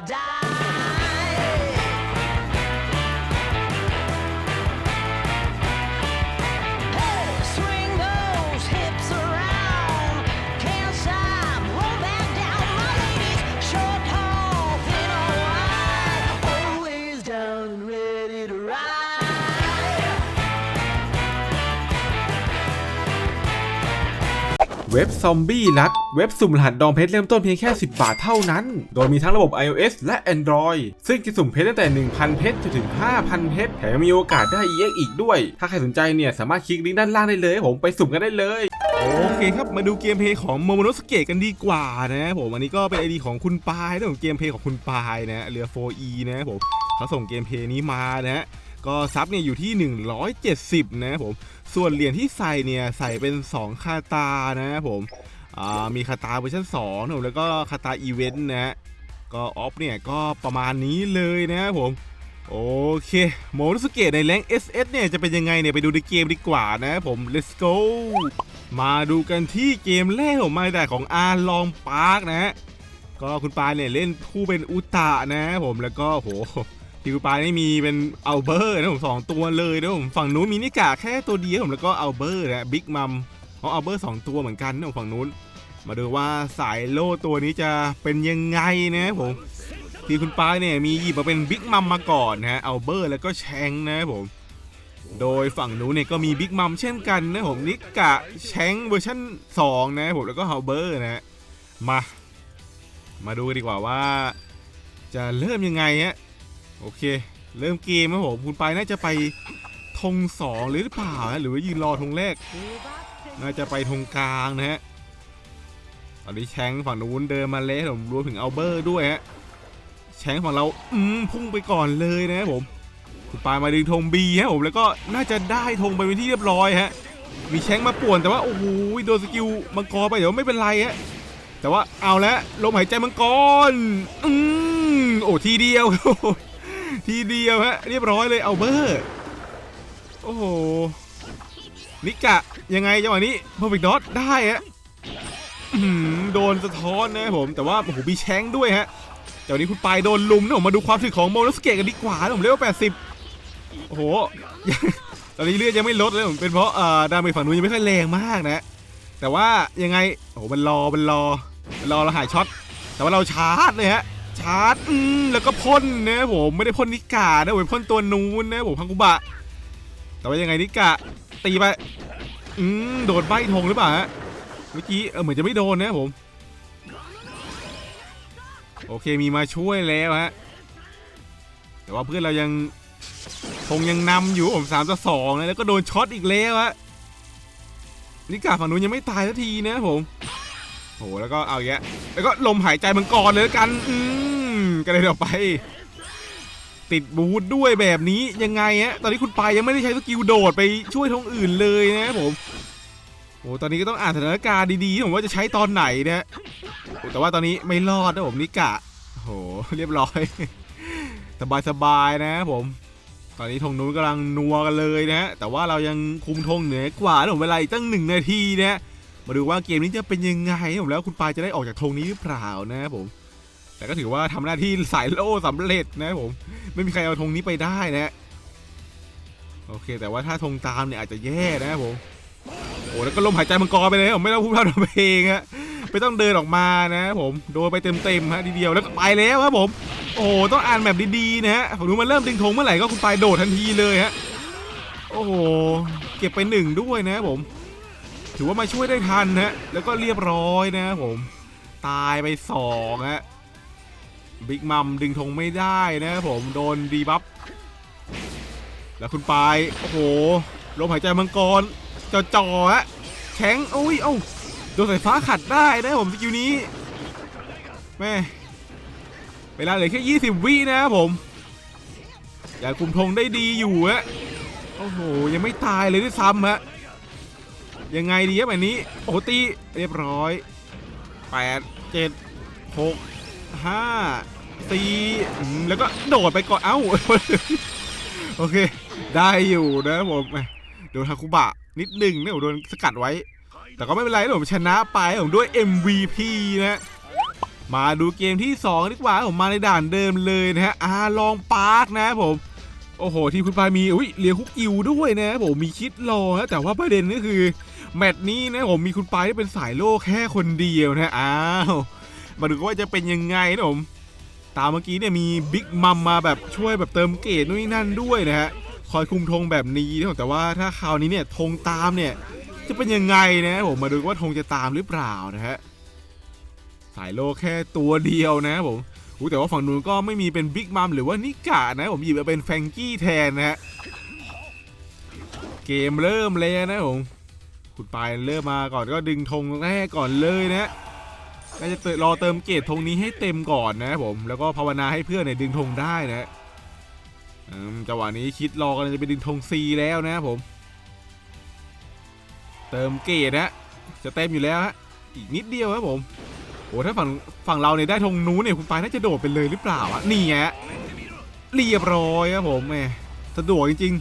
die. เว็บซอมบี้รัดเว็บสุ่มรหัสดองเพชรเริ่มต้นเพียงแค่ 10 บาทเท่านั้น โดยมีทั้งระบบ iOS และ Android ซึ่งจะสุ่มเพชรตั้งแต่ 1,000 เพชรจนถึง 5,000 เพชรแถมยังมีโอกาสได้ EX อีกด้วย ถ้าใครสนใจเนี่ยสามารถคลิกลิงก์ด้านล่างได้เลยผมไปสุ่มกันได้เลยโอเคครับ มาดูเกมเพย์ของโมโมโนสเกะกันดีกว่านะผมอันนี้ก็เป็นไอดีของคุณปายนะผมเกมเพย์ของคุณปายนะเรือ 4E นะผมเขาส่งเกมเพย์นี้มานะฮะก็ซับเนี่ยอยู่ที่ 170 นะผม ส่วนเหรียญที่ใส่เนี่ยใส่เป็น 2 คาตานะผมอ่ามีคาตาเวอร์ชัน2นะแล้วก็คาตาอีเวนต์นะฮะก็ออฟเนี่ยก็ประมาณนี้เลยนะครับผมโอเคโมรุสเกตในแรง SS เนี่ยจะเป็นยังไงเนี่ยไปดูในเกมดีกว่านะครับผม let's go มาดูกันที่เกมแรกของมาแต่ของอาร์ลองปาร์กนะฮะก็คุณปาเนี่ยเล่นผู้เป็นอุตะนะครับผมแล้วก็โห ที่คุณปานี่มีเป็นเอัลเบอร์นะผมสองตัวเลยนะผมฝั่งนู้นมีนิกาแค่ตัวเดียวผมแล้วก็เอัลเบอร์นะบิ๊กมัมของอัลเบอร์สองตัวเหมือนกันนะผมฝั่งนู้น มาดูว่าสายโล่ตัวนี้จะเป็นยังไงนะผมที่คุณปายเนี่ยมีหยิบมาเป็นบิ๊กมัมมาก่อนนะฮะอัลเบอร์แล้วก็แชงนะผม โดยฝั่งนู้นเนี่ยก็มีบิ๊กมัมเช่นกันนะผมนิกะแชงเวอร์ชัน2นะผมแล้วก็ฮัลเบอร์นะฮะมา มาดูกันดีกว่าว่า จะเริ่มยังไงฮะ โอเค เริ่มเกมครับผมคุณไปน่าจะไปธงสองหรือเปล่าฮะหรือว่ายืนรอธงแรก น่าจะไปธงกลางนะฮะตอนนี้แชงฝั่งนู้นเดินมาแล้วผมรวมถึงเอัลเบอร์ด้วยฮะแชงฝั่งเราอืมพุ่งไปก่อนเลยนะครับผมคุณปายมาดึงธงบีฮะผมแล้วก็น่าจะได้ธงไปเป็นที่เรียบร้อยฮะมีแชงมาป่วนแต่ว่าโอ้โหโดนสกิลมังกรไปเดี๋ยวไม่เป็นไรฮะแต่ว่าเอาแล้วลมหายใจมังกรอืมโอ้ทีเดียว ทีเดียวฮะเรียบร้อยเลยเอัลเบอร์ โอ้โหนิกะยังไงจังหวะนี้พอฟิกดอทได้ฮะโดนสะท้อนนะผมแต่ว่าโอ้โหมีแชงด้วยฮะแต่วันนี้คุณปายโดนลุมนะผมมาดูความถึกของโมโนสเกตกันดีกว่าผมเรียกว่า80 โอ้โห ตอนนี้เลือดยังไม่ลดเลยผมเป็นเพราะเอ่อดาเมจฝั่งนู้นยังไม่ค่อยแรงมากนะ แต่ว่ายังไง โอ้โหมันรอมันรอมันรอเราหายช็อต แต่ว่าเราชาร์จเลยฮะ ชาร์จอืมแล้วก็พ่นนะผมไม่ได้พ่นนิกานะผมพ่นตัวนู้นนะผมพังกุบะ แต่ว่ายังไงนิกะตีไปอืมโดนใบธงหรือเปล่าฮะเมื่อกี้เออเหมือนจะไม่โดนนะผมโอเคมีมาช่วยแล้วฮะแต่ว่าเพื่อนเรายังคงยังนำอยู่ผมสามต่อสองนะแล้วก็โดนช็อตอีกแล้วฮะนิกาฝั่งนู้นยังไม่ตายสักทีนะผมโอ้โหแล้วก็เอาอย่างเงี้ยแล้วก็ลมหายใจมังกรเลยกันอืม กระเด็นออกไป ติดบูทด้วยแบบนี้ยังไงฮะตอนนี้คุณปายยังไม่ได้ใช้สกิลโดดไปช่วยทงอื่นเลยนะครับผมโอ้ตอนนี้ก็ต้องอ่านสถานการณ์ดีๆผมว่าจะใช้ตอนไหนนะแต่ว่าตอนนี้ไม่รอดนะผมนิกะโหเรียบร้อย สบายๆนะครับผม ตอนนี้ธงนู้นกำลังนัวกันเลยนะฮะแต่ว่าเรายังคุมธงเหนือกว่านะผมเวลาอีกตั้งหนึ่งนาทีนะมาดูว่าเกมนี้จะเป็นยังไงผมแล้วคุณปายจะได้ออกจากธงนี้หรือเปล่านะครับผม แต่ก็ถือว่าทำหน้าที่สายโล่สำเร็จนะครับผม ไม่มีใครเอาธงนี้ไปได้นะโอเค แต่ว่าถ้าธงตามเนี่ยอาจจะแย่นะครับผมโอ้แล้วก็ลมหายใจมังกรไปเลยผมไม่ต้องพูดพร่ำทำเพลงฮะไม่ต้องเดินออกมานะครับผมโดนไปเต็มๆฮะทีเดียวแล้วก็ไปแล้วครับผม โอ้ต้องอ่านแบบดีๆนะฮะผมดูมันเริ่มดึงธงเมื่อไหร่ก็คุณปายโดดทันทีเลยฮะโอ้โหเก็บไปหนึ่งด้วยนะครับผม ถือว่ามาช่วยได้ทันฮะแล้วก็เรียบร้อยนะครับผม ตายไปสองฮะ บิ๊กมัมดึงธงไม่ได้นะครับผมโดนดีบัฟแล้วคุณปายโอ้โหลมหายใจมังกรจ่อจ่อฮะแข็งโอ้ยเอ้าโดนสายฟ้าขัดได้นะครับผมสกิลนี้แม่เวลาเหลือแค่ 20 วินะครับผมอย่าคุมธงได้ดีอยู่ฮะโอ้โหยังไม่ตายเลยด้วยซ้ำฮะยังไงดีครับแบบนี้โอ้ตีเรียบร้อย 8 7 6 ห้าสี่แล้วก็โดดไปก่อนเอ้า โอเค ได้อยู่นะผมโดนฮาคุบะนิดหนึ่งเนี่ยผมโดนสกัดไว้ แต่ก็ไม่เป็นไรผมชนะไปผมด้วย MVP นะมาดูเกมที่ 2 ดีกว่าผมมาในด่านเดิมเลยนะฮะอาลองปาร์คนะผม โอ้โห ที่คุณปามีอุ้ยเลียคุกกิวด้วยนะผมมีคิดรอฮะแต่ว่าประเด็นก็คือ แมตช์นี้นะผมมีคุณปาที่เป็นสายโลกแค่คนเดียวนะอ้าว มาดูว่าจะเป็นยังไงนะผมตามเมื่อกี้เนี่ยมีบิ๊กมัมมาแบบช่วยแบบเติมเกรดนู่นนั่นด้วยนะฮะคอยคุมธงแบบนี้นะแต่ว่าถ้าคราวนี้เนี่ยธงตามเนี่ยจะเป็นยังไงนะผมมาดูว่าธงจะตามหรือเปล่านะฮะสายโลแค่ตัวเดียวนะผมอู้แต่ว่าฝั่งนู้นก็ไม่มีเป็นบิ๊กมัมหรือว่านิกะนะผมหยิบมาเป็นแฟงกี้แทนนะฮะเกมเริ่มเลยนะผมคุณปายเริ่มมาก่อนก็ดึงธงแรกก่อนเลยนะ ฮะน่าจะรอเติมเกรดธงนี้ให้เต็มก่อนนะผม แล้วก็ภาวนาให้เพื่อนเนี่ยดึงธงได้นะจังหวะนี้คิดรอกันจะไปดึงธงซีแล้วนะผม เติมเกรดนะจะเต็มอยู่แล้วฮะอีกนิดเดียวครับผมโอ้ถ้าฝั่งฝั่งเราเนี่ยได้ธงนู้นเนี่ยคุณปายน่าจะโดดไปเลยหรือเปล่าอะนี่ไงเรียบร้อยครับผมแหมสะดวกจริง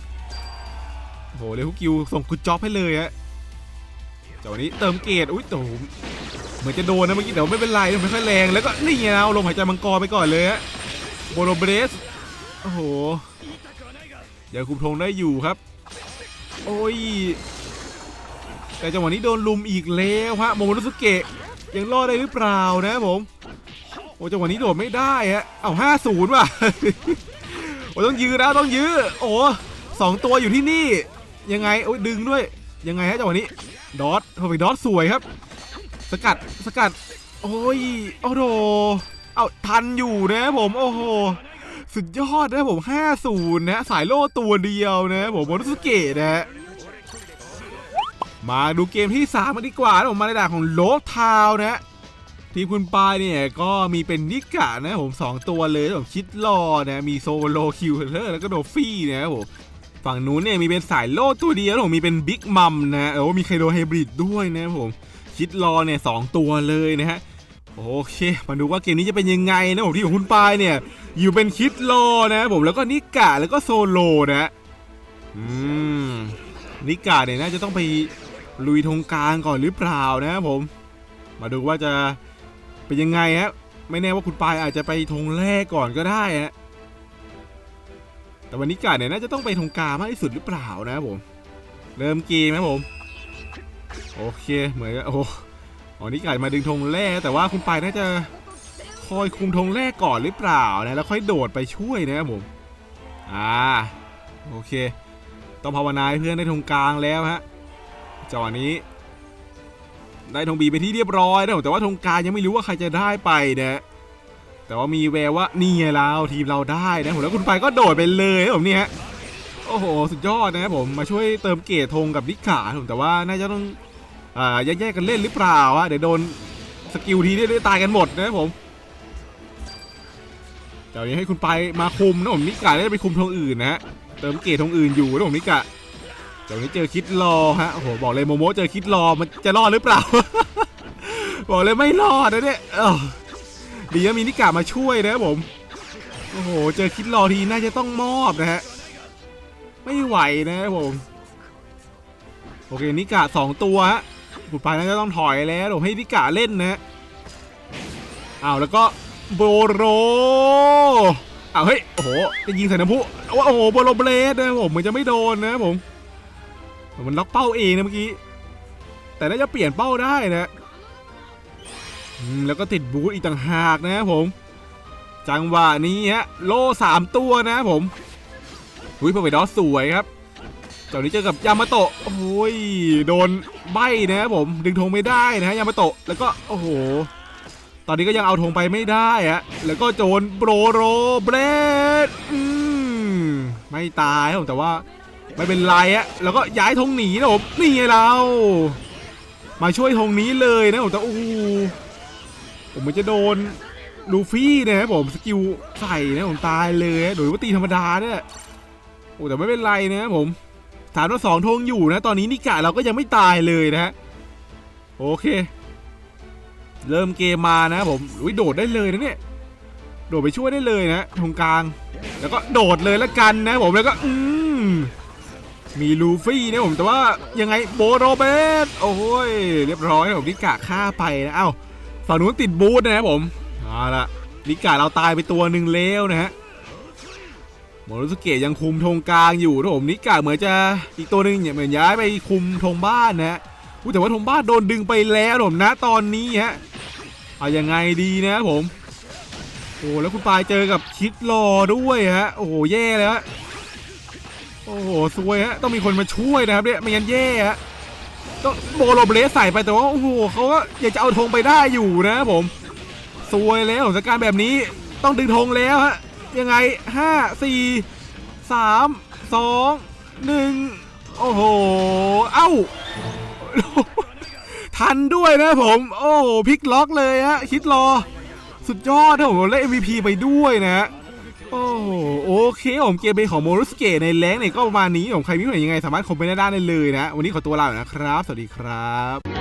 ๆโอ้โหเลยฮุกกิวส่งกุดจ็อบให้เลยฮะจากวันนี้เติมเกรดอุ้ยโอ้ เหมือนจะโดนนะเมื่อกี้แต่ว่าไม่เป็นไรไม่ค่อยแรงแล้วก็นี่ไงเอาลมหายใจมังกรไปก่อนเลยฮะโบโลเบรสโอ้โหเดี๋ยวคุมธงได้อยู่ครับ โอ้ยแต่จังหวะนี้โดนลุมอีกแล้วฮะโมโมโนสุเกะยังรอดได้หรือเปล่านะผมโอ้จังหวะนี้โดดไม่ได้ฮะเอาห้าศูนย์ว่ะโอ้ต้องยื้อนะต้องยื้อโอ้สองตัวอยู่ที่นี่ ยังไงโอ้ยดึงด้วยยังไงฮะจังหวะนี้ดอทโอ้ยดอทสวยครับ สกัดสกัด โอ้ยโอ้โหเอาทันอยู่นะผมโอ้โหสุดยอดนะผม 5-0 นะ สายโล่ตัวเดียวนะผมโมโนสเกะนะ มาดูเกมที่3มาดีกว่านะผมมาในด่านของโลทาวนะ ทีมคุณปายเนี่ยก็มีเป็นนิกะนะผม 2 ตัวเลยผมคิดรอนะมีโซโลคิวเลอร์แล้วก็โดฟี่นะผมฝั่งนู้นเนี่ยมีเป็นสายโล่ตัวเดียวผมมีเป็นบิ๊กมัมนะโอ้มีไคโดไฮบริดด้วยนะผม คิดรอเนี่ยสองตัวเลยนะฮะโอเค มาดูว่าเกมนี้จะเป็นยังไงนะผมที่ของคุณปายเนี่ย อยู่เป็นคิดรอนะผมแล้วก็นิกะแล้วก็โซโลนะฮะอืมนิกะเนี่ยน่าจะต้องไปลุยธงกลางก่อนหรือเปล่านะครับผม มาดูว่าจะเป็นยังไงฮะไม่แน่ว่าคุณปายอาจจะไปธงแรกก่อนก็ได้ฮะแต่วันนี้กาเนี่ยน่าจะต้องไปธงกลางมากที่สุดหรือเปล่านะครับผม เริ่มเกมครับผม โอเคเหมือนโอ้โอ๋อนี่ไกาดมาดึงธงแรกแต่ว่าคุณปายน่าจะคอยคุมธงแรกก่อนหรือเปล่านะแล้วค่อยโดดไปช่วยนะครับผมอ่าโอเค ต้องภาวนาให้เพื่อนได้ธงกลางแล้วฮะจังหวะนี้ ได้ธงบีไปที่เรียบร้อยนะแต่ว่าธงกลารยังไม่รู้ว่าใครจะได้ไปนะแต่ว่ามีแววว่านี่ไงเราทีมเราได้นะผมแล้วคุณไปก็โดดไปเลยนะผมนี่ฮะโอ้โห สุดยอดนะครับผมมาช่วยเติมเกรดธงกับนิขาผมแต่ว่าน่าจะต้อง อ่าแยกๆกันเล่นหรือเปล่าอะเดี๋ยวโดนสกิลทีได้ตายกันหมดนะครับผมเดี๋ยวนี้ให้คุณไปมาคุมนะผมนิกาได้ไปคุมธงอื่นนะฮะเติมเกรดธงอื่นอยู่นะผมนิกะเดี๋ยวนี้เจอคิดรอฮะโอ้โหบอกเลยโมโมเจอคิดรอมันจะรอดหรือเปล่า บอกเลยไม่รอดนะเนี่ยเอ้าดีว่ามีนิกามาช่วยนะครับผมโอ้โหเจอคิดรอทีน่าจะต้องมอบนะฮะไม่ไหวนะครับผมโอเคนิกาสองตัวฮะ บุดไปน่าจะต้องถอยแล้วผมให้นิกาเล่นนะฮะอ้าวแล้วก็โบโรอ้าวเฮ้ยโอ้โหจะยิงใส่น้ำพุโอ้โหโบโรเบลสนะผมเหมือนจะไม่โดนนะผมมันล็อกเป้าเองนะเมื่อกี้แต่น่าจะเปลี่ยนเป้าได้นะแล้วก็ติดบูทอีกต่างหากนะครับผม จังหวะนี้ฮะโล่สามตัวนะครับผมหุยพอไปดอสสวยครับ จ้านี้เจอกับยามาโตะโอ้ยโดนใบนะครับผมดึงธงไม่ได้นะฮะยามาโตะแล้วก็โอ้โหตอนนี้ก็ยังเอาธงไปไม่ได้ฮะแล้วก็โจนโบรโรเบรดอืมไม่ตายครับผมแต่ว่าไม่เป็นไรอะแล้วก็ย้ายธงหนีนะผมนี่ไงเรา มาช่วยธงนี้เลยนะผมแต่โอ้โหผมมันจะโดนลูฟี่นะครับผมสกิลใส่นะผมตายเลยโดยว่าตีธรรมดาเนี่ยโอ้แต่ไม่เป็นไรนะครับผม ฐานว่าสองธงอยู่นะ ตอนนี้นิกะเราก็ยังไม่ตายเลยนะฮะโอเค เริ่มเกมมานะผมอุ้ยโดดได้เลยนะเนี่ยโดดไปช่วยได้เลยนะธงกลาง แล้วก็โดดเลยละกันนะผมแล้วก็อืมมีลูฟี่นะผมแต่ว่ายังไงโบโรเบตโอ้ยเรียบร้อยผมที่กะฆ่าไปนะเอ้าฝั่งนู้นติดบูธนะครับผมเอาละลิกาเราตายไปตัวหนึ่งแล้วนะฮะ โมรุสเกะยังคุมธงกลางอยู่นะผมนิกาเหมือนจะอีกตัวหนึ่งเนี่ยเหมือนย้ายไปคุมธงบ้านนะฮะแต่ว่าธงบ้านโดนดึงไปแล้วนะผมนะตอนนี้ฮะเอายังไงดีนะผมโอ้แล้วคุณปายเจอกับคิดรอด้วยฮะโอ้โหแย่แล้วฮะโอ้โหซวยฮะต้องมีคนมาช่วยนะครับเนี่ยไม่งั้นแย่ฮะต้องโบโลเบรสใส่ไปแต่ว่าโอ้โหเขาก็อยากจะเอาธงไปได้อยู่นะผมซวยแล้วสถานการณ์แบบนี้ต้องดึงธงแล้วฮะ ยังไงห้าสี่สามสองหนึ่งโอ้โห เอ้า ทันด้วยนะผม โอ้พลิกล็อกเลยฮะคิดรอ สุดยอดถ้าผมได้ MVP ไปด้วยนะฮะโอ้โอเคผมเกมเป็นของโมรุสเกะในแรงเนี่ยก็ประมาณนี้ผมใครมีความเห็นยังไงสามารถคอมเมนต์ได้ด้านได้เลยนะ วันนี้ขอตัวลาไปนะครับ สวัสดีครับ